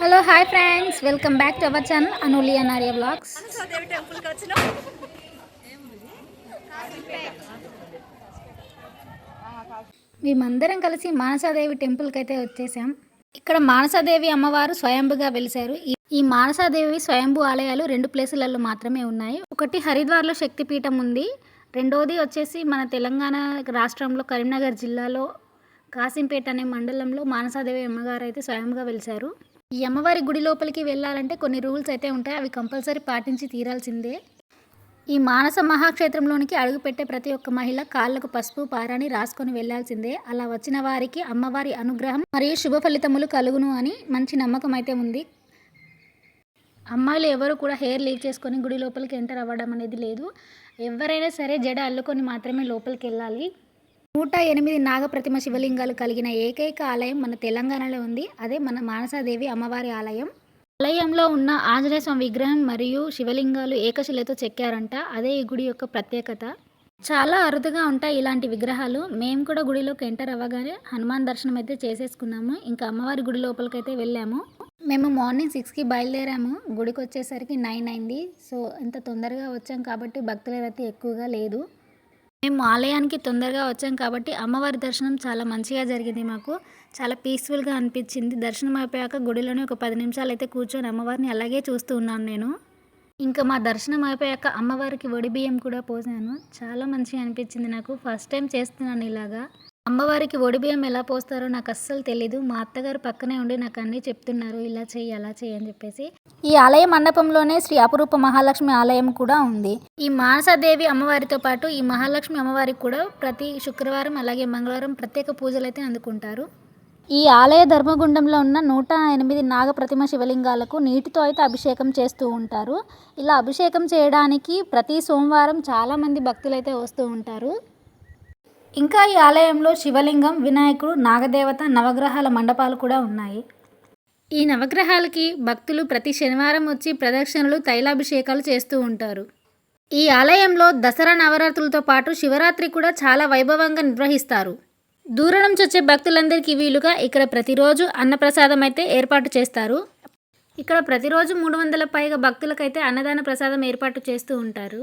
Hello hi friends welcome back to our channel Anuliya Nariya vlogs మేమందరం కలిసి మానసాదేవి టెంపుల్కి అయితే వచ్చేసాం. ఇక్కడ మానసాదేవి అమ్మవారు స్వయంభుగా వెలిశారు. ఈ- ఈ మానసాదేవి స్వయంభు ఆలయాలు రెండు ప్లేసులలో మాత్రమే ఉన్నాయి. ఒకటి హరిద్వార్లో శక్తిపీఠం ఉంది. రెండోది వచ్చేసి మన తెలంగాణ రాష్ట్రంలో కరీంనగర్ జిల్లాలో కాసింపేట అనే మండలంలో మానసాదేవి అమ్మగారు అయితే స్వయంగా వెలిశారు. ఈ అమ్మవారి గుడి లోపలికి వెళ్ళాలంటే కొన్ని రూల్స్ అయితే ఉంటాయి. అవి కంపల్సరీ పాటించి తీరాల్సిందే. ఈ మానస మహాక్షేత్రంలోనికి అడుగుపెట్టే ప్రతి ఒక్క మహిళ కాళ్ళకు పసుపు పారాని రాసుకొని వెళ్ళాల్సిందే అలా వచ్చిన వారికి అమ్మవారి అనుగ్రహం మరియు శుభ ఫలితములు కలుగును అని మంచి నమ్మకం అయితే ఉంది. అమ్మాయిలు ఎవరు కూడా హెయిర్ లీవ్ చేసుకొని గుడి లోపలికి ఎంటర్ అవ్వడం అనేది లేదు. ఎవరైనా సరే జడ అల్లుకొని మాత్రమే లోపలికి వెళ్ళాలి. నూట ఎనిమిది నాగప్రతిమ శివలింగాలు కలిగిన ఏకైక ఆలయం మన తెలంగాణలో ఉంది. అదే మన మానసాదేవి అమ్మవారి ఆలయం. ఆలయంలో ఉన్న ఆంజనేయ స్వామి విగ్రహం మరియు శివలింగాలు ఏకశిలతో చెక్కారంట. అదే ఈ గుడి యొక్క ప్రత్యేకత. చాలా అరుదుగా ఉంటాయి ఇలాంటి విగ్రహాలు. మేము కూడా గుడిలోకి ఎంటర్ అవ్వగానే హనుమాన్ దర్శనం అయితే చేసేసుకున్నాము. ఇంకా అమ్మవారి గుడి లోపలికి అయితే వెళ్ళాము. మేము మార్నింగ్ సిక్స్కి బయలుదేరాము. గుడికి వచ్చేసరికి నైన్ అయింది. సో ఇంత తొందరగా వచ్చాం కాబట్టి భక్తుల ఎక్కువగా లేదు. మేము ఆలయానికి తొందరగా వచ్చాం కాబట్టి అమ్మవారి దర్శనం చాలా మంచిగా జరిగింది మాకు. చాలా పీస్ఫుల్గా అనిపించింది. దర్శనం అయిపోయాక గుడిలోనే ఒక పది నిమిషాలు అయితే కూర్చొని అమ్మవారిని అలాగే చూస్తూ ఉన్నాను నేను. ఇంకా మా దర్శనం అయిపోయాక అమ్మవారికి వడి బియ్యం కూడా పోసాను. చాలా మంచిగా అనిపించింది నాకు. ఫస్ట్ టైం చేస్తున్నాను ఇలాగా. అమ్మవారికి ఒడిబియ్యం ఎలా పోస్తారో నాకు అస్సలు తెలీదు. మా అత్తగారు పక్కనే ఉండి నాకు అన్నీ చెప్తున్నారు. ఇలా చెయ్యి అలా చేయి అని చెప్పేసి. ఈ ఆలయ మండపంలోనే శ్రీ అపురూప మహాలక్ష్మి ఆలయం కూడా ఉంది. ఈ మానసాదేవి అమ్మవారితో పాటు ఈ మహాలక్ష్మి అమ్మవారికి కూడా ప్రతి శుక్రవారం అలాగే మంగళవారం ప్రత్యేక పూజలు అయితే అందుకుంటారు. ఈ ఆలయ ధర్మగుండంలో ఉన్న నూట ఎనిమిది నాగప్రతిమ శివలింగాలకు నీటితో అయితే అభిషేకం చేస్తూ ఉంటారు. ఇలా అభిషేకం చేయడానికి ప్రతి సోమవారం చాలామంది భక్తులు అయితే వస్తూ ఉంటారు. ఇంకా ఈ ఆలయంలో శివలింగం వినాయకుడు నాగదేవత నవగ్రహాల మండపాలు కూడా ఉన్నాయి. ఈ నవగ్రహాలకి భక్తులు ప్రతి శనివారం వచ్చి ప్రదక్షిణలు తైలాభిషేకాలు చేస్తూ ఉంటారు. ఈ ఆలయంలో దసరా నవరాత్రులతో పాటు శివరాత్రి కూడా చాలా వైభవంగా నిర్వహిస్తారు. దూరం నుంచి వచ్చే భక్తులందరికీ వీలుగా ఇక్కడ ప్రతిరోజు అన్నప్రసాదం అయితే ఏర్పాటు చేస్తారు. ఇక్కడ ప్రతిరోజు మూడు వందల పైగా భక్తులకైతే అన్నదాన ప్రసాదం ఏర్పాటు చేస్తూ ఉంటారు.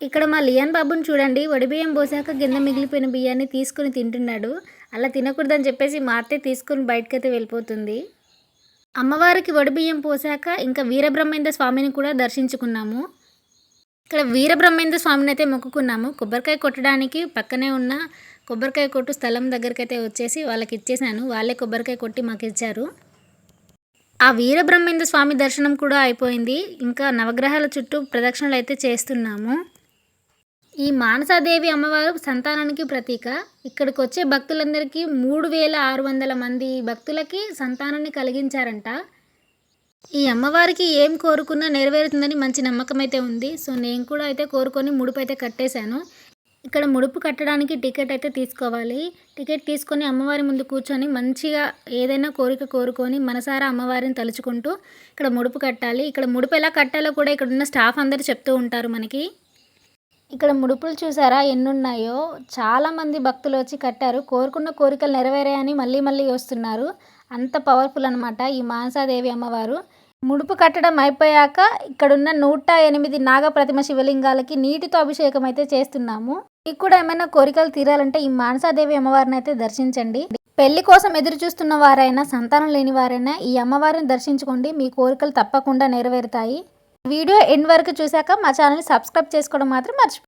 ఇక్కడ మా లియాన్ బాబుని చూడండి. వడి బియ్యం పోసాక కింద మిగిలిపోయిన బియ్యాన్ని తీసుకుని తింటున్నాడు. అలా తినకూడదని చెప్పేసి మా అత్తే తీసుకుని బయటకైతే వెళ్ళిపోతుంది. అమ్మవారికి వడి బియ్యం పోసాక ఇంకా వీరబ్రహ్మేంద్ర స్వామిని కూడా దర్శించుకున్నాము. ఇక్కడ వీరబ్రహ్మేంద్ర స్వామిని అయితే మొక్కుకున్నాము. కొబ్బరికాయ కొట్టడానికి పక్కనే ఉన్న కొబ్బరికాయ కొట్టు స్థలం దగ్గరికి అయితే వచ్చేసి వాళ్ళకి ఇచ్చేసాను. వాళ్ళే కొబ్బరికాయ కొట్టి మాకు ఇచ్చారు. ఆ వీరబ్రహ్మేంద్ర స్వామి దర్శనం కూడా అయిపోయింది. ఇంకా నవగ్రహాల చుట్టూ ప్రదక్షిణలు అయితే చేస్తున్నాము. ఈ మానసాదేవి అమ్మవారు సంతానానికి ప్రతీక. ఇక్కడికి వచ్చే భక్తులందరికీ మూడు వేల ఆరు వందల మంది భక్తులకి సంతానాన్ని కలిగించారంట. ఈ అమ్మవారికి ఏం కోరుకున్నా నెరవేరుతుందని మంచి నమ్మకం అయితే ఉంది. సో నేను కూడా అయితే కోరుకొని ముడుపు అయితే కట్టేశాను. ఇక్కడ ముడుపు కట్టడానికి టికెట్ అయితే తీసుకోవాలి. టికెట్ తీసుకొని అమ్మవారి ముందు కూర్చొని మంచిగా ఏదైనా కోరిక కోరుకొని మనసారా అమ్మవారిని తలుచుకుంటూ ఇక్కడ ముడుపు కట్టాలి. ఇక్కడ ముడుపు ఎలా కట్టాలో కూడా ఇక్కడ ఉన్న స్టాఫ్ అందరు చెప్తూ ఉంటారు మనకి. ఇక్కడ ముడుపులు చూసారా? ఎన్ని ఉన్నాయో చాలామంది భక్తులు వచ్చి కట్టారు. కోరుకున్న కోరికలు నెరవేరాయని మళ్ళీ మళ్ళీ వస్తున్నారు అంత పవర్ఫుల్ అనమాట ఈ మానసాదేవి అమ్మవారు. ముడుపు కట్టడం అయిపోయాక ఇక్కడున్న నూట ఎనిమిది నాగప్రతిమ శివలింగాలకి నీటితో అభిషేకం అయితే చేస్తున్నాము. మీకు కూడా ఏమైనా కోరికలు తీరాలంటే ఈ మానసాదేవి అమ్మవారిని అయితే దర్శించండి. పెళ్ళి కోసం ఎదురు చూస్తున్న వారైనా సంతానం లేని వారైనా ఈ అమ్మవారిని దర్శించుకోండి. మీ కోరికలు తప్పకుండా నెరవేరుతాయి. వీడియో ఎండ్ వరకు చూశాక మా ఛానల్ని సబ్స్క్రైబ్ చేసుకోవడం మాత్రం మర్చిపో